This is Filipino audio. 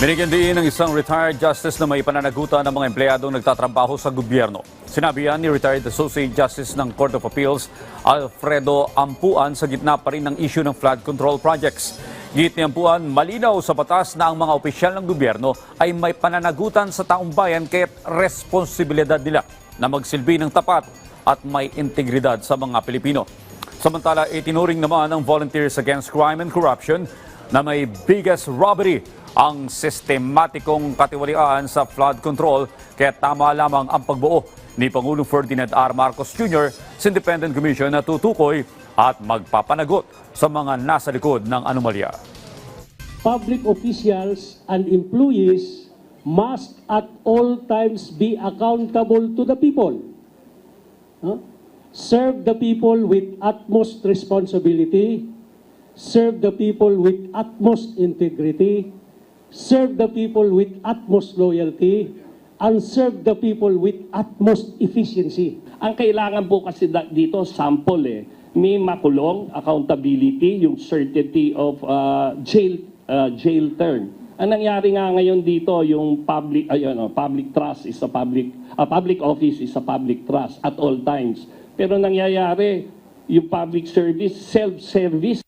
Binigyan din ng isang retired justice na may pananagutan ng mga empleyadong nagtatrabaho sa gobyerno. Sinabi yan ni retired Associate Justice ng Court of Appeals, Alfredo Ampuan, sa gitna pa rin ng issue ng flood control projects. Git ni Ampuan, malinaw sa batas na ang mga opisyal ng gobyerno ay may pananagutan sa taong bayan kaya't responsibilidad nila na magsilbi ng tapat at may integridad sa mga Pilipino. Samantala, itinuring naman ng Volunteers Against Crime and Corruption na may biggest robbery ang sistematikong katiwalian sa flood control kaya tama lamang ang pagbuo ni Pangulong Ferdinand R. Marcos Jr. sa Independent Commission na tutukoy at magpapanagot sa mga nasa likod ng anomalya. public officials and employees must at all times be accountable to the people. Huh? Serve the people with utmost responsibility, serve the people with utmost integrity, serve the people with utmost loyalty, and serve the people with utmost efficiency. Ang kailangan po kasi dito, sample eh, may makulong, accountability, yung certainty of uh, jail, uh, jail term. Ang nangyari nga ngayon dito, yung public, ayun, oh, public trust is a public, a public office is a public trust at all times. Pero nangyayari, yung public service, self-service,